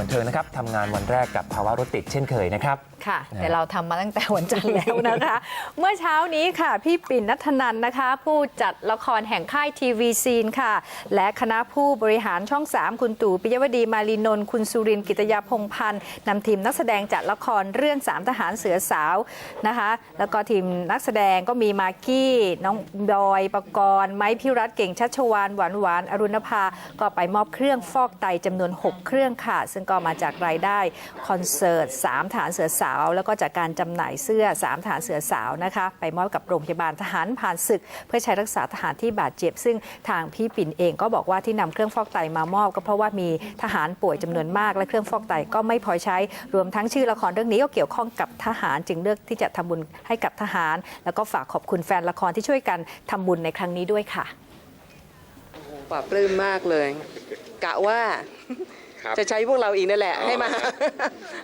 บันเทิงนะครับทำงานวันแรกกับภาวะรถติดเช่นเคยนะครับ ค่ะนะแต่เราทำมาตั้งแต่วันจันทร์แล้วนะคะ เมื่อเช้านี้ค่ะ พี่ปิ่นนัทนันนะคะ ผู้จัดละครแห่งค่ายทีวีซีนค่ะ และคณะผู้บริหารช่อง 3 คุณตู่ปิยวดีมารีนนท์คุณสุรินทร์กิตยาพงษ์พันธ์นำทีมนักแสดงจัดละครเรื่องสามทหารเสือสาวนะคะ แล้วก็ทีมนักแสดงก็มีมากกี้น้องบอยประกรณ์ไม้พิรัตเก่งชัชวานหวานหวานอรุณภาก็ไปมอบเครื่องฟอกไตจำนวน 6 เครื่องค่ะ ซึ่งก็มาจากรายได้คอนเสิร์ต3ฐานเสือสาว แล้วก็จากการจำหน่ายเสื้อ 3 ฐานเสือสาวนะคะ ไปมอบกับโรงพยาบาลทหารผ่านศึก เพื่อใช้รักษาทหารที่บาดเจ็บ ซึ่งทางพี่ปิ่นเองก็บอกว่าที่นำเครื่องฟอกไตมามอบ ก็เพราะว่ามีทหารป่วยจำนวนมาก และเครื่องฟอกไตก็ไม่พอใช้ รวมทั้งชื่อละครเรื่องนี้ก็เกี่ยวข้องกับทหารจึงเลือกที่จะทำบุญให้กับทหาร แล้วก็ฝากขอบคุณแฟนละครที่ช่วยกันทำบุญในครั้งนี้ด้วยค่ะปลาปลื้มมากเลย กะว่า ครับจะใช้พวกเราอีกนั่นแหละอ๋อให้มา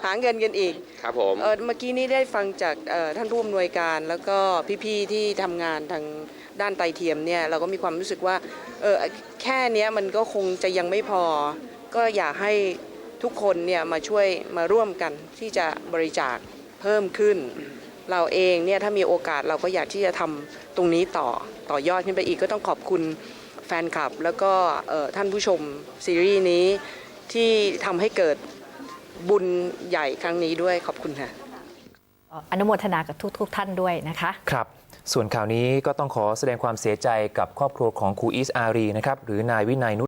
หาเงินกันอีกครับผม เออเมื่อกี้นี้ได้ฟังจากเอ่อท่านผู้อำนวยการแล้วก็พี่ๆที่ทำงานทางด้านไตเทียมเนี่ยเราก็มีความรู้สึกว่าเออแค่เนี้ยมันก็คงจะยังไม่พอ ก็อยากให้ทุกคนเนี่ยมาช่วยมาร่วมกันที่จะบริจาคเพิ่มขึ้น เราเองเนี่ยถ้ามีโอกาสเราก็อยากที่จะทำตรงนี้ต่อต่อยอดขึ้นไปอีกก็ต้องขอบคุณแฟนคลับ แล้วก็เอ่อท่านผู้ชมซีรีส์นี้ ที่ทำให้เกิดบุญใหญ่ครั้งนี้ด้วยขอบคุณค่ะอนุโมทนากับทุกๆทท่านด้วยนะคะครับส่วนข่าวนี้ก็ต้องขอแสดงความเสียใจกับครอบครัวของครูอิสอารีนะครับหรือนายวินัยนุ